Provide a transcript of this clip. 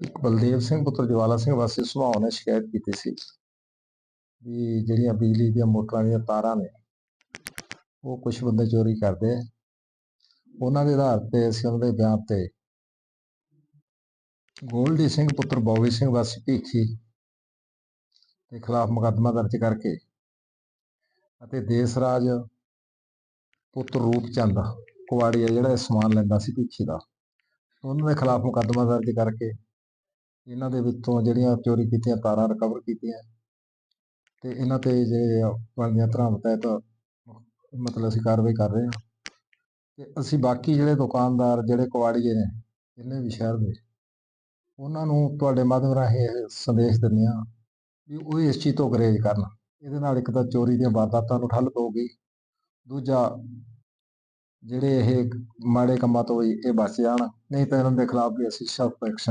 ਇੱਕ ਬਲਦੇਵ ਸਿੰਘ, ਪੁੱਤਰ ਜਵਾਲਾ ਸਿੰਘ ਵਾਸੀ ਸੁਭਾਅ ਨੇ ਸ਼ਿਕਾਇਤ ਕੀਤੀ ਸੀ ਵੀ ਜਿਹੜੀਆਂ ਬਿਜਲੀ ਦੀਆਂ ਮੋਟਰਾਂ ਦੀਆਂ ਤਾਰਾਂ ਨੇ, ਉਹ ਕੁਝ ਬੰਦੇ ਚੋਰੀ ਕਰਦੇ ਉਹਨਾਂ ਦੇ ਆਧਾਰ ਤੇ ਅਸੀਂ ਉਹਨਾਂ ਦੇ ਬਿਆਨ ਤੇ ਗੋਲਡੀ ਸਿੰਘ, ਪੁੱਤਰ ਬੌਵੀ ਸਿੰਘ ਵਾਸੀ ਭੀਖੀ ਦੇ ਖਿਲਾਫ ਮੁਕੱਦਮਾ ਦਰਜ ਕਰਕੇ ਅਤੇ ਦੇਸ ਰਾਜ ਪੁੱਤਰ ਰੂਪ ਰੂਪਚੰਦ ਕੁਵਾੜੀਆ ਜਿਹੜਾ ਇਹ ਸਮਾਨ ਲੈਂਦਾ ਸੀ ਭੀਖੀ ਦਾ, ਉਹਨਾਂ ਦੇ ਖਿਲਾਫ ਮੁਕੱਦਮਾ ਦਰਜ ਕਰਕੇ ਇਹਨਾਂ ਦੇ ਵਿੱਚੋਂ ਜਿਹੜੀਆਂ ਚੋਰੀ ਕੀਤੀਆਂ ਤਾਰਾਂ ਰਿਕਵਰ ਕੀਤੀਆਂ ਤੇ ਇਹਨਾਂ ਤੇ ਜਿਹੜੇ ਆ, ਬਣਦੀਆਂ ਧਾਰਾਵਾਂ ਤਹਿਤ ਮਤਲਬ ਅਸੀਂ ਕਾਰਵਾਈ ਕਰ ਰਹੇ ਹਾਂ। ਤੇ ਅਸੀਂ ਬਾਕੀ ਜਿਹੜੇ ਦੁਕਾਨਦਾਰ, ਜਿਹੜੇ ਕੁਆੜੀਏ ਨੇ, ਜਿੰਨੇ ਵੀ ਸ਼ਹਿਰ ਦੇ, ਉਹਨਾਂ ਨੂੰ ਤੁਹਾਡੇ ਮਾਧਿਅਮ ਰਾਹੀਂ ਇਹ ਸੰਦੇਸ਼ ਦਿੰਦੇ ਹਾਂ ਵੀ ਉਹ ਇਸ ਚੀਜ਼ ਤੋਂ ਗੁਰੇਜ਼ ਕਰਨ। ਇਹਦੇ ਨਾਲ ਇੱਕ ਤਾਂ ਚੋਰੀ ਦੀਆਂ ਵਾਰਦਾਤਾਂ ਨੂੰ ਠੱਲ ਪਊਗੀ, ਦੂਜਾ ਜਿਹੜੇ ਇਹ ਮਾੜੇ ਕੰਮਾਂ ਤੋਂ ਵੀ ਇਹ ਬਚ ਜਾਣ, ਨਹੀਂ ਤਾਂ ਇਹਨਾਂ ਦੇ ਖਿਲਾਫ ਵੀ ਅਸੀਂ ਸਖਤ ਐਕਸ਼ਨ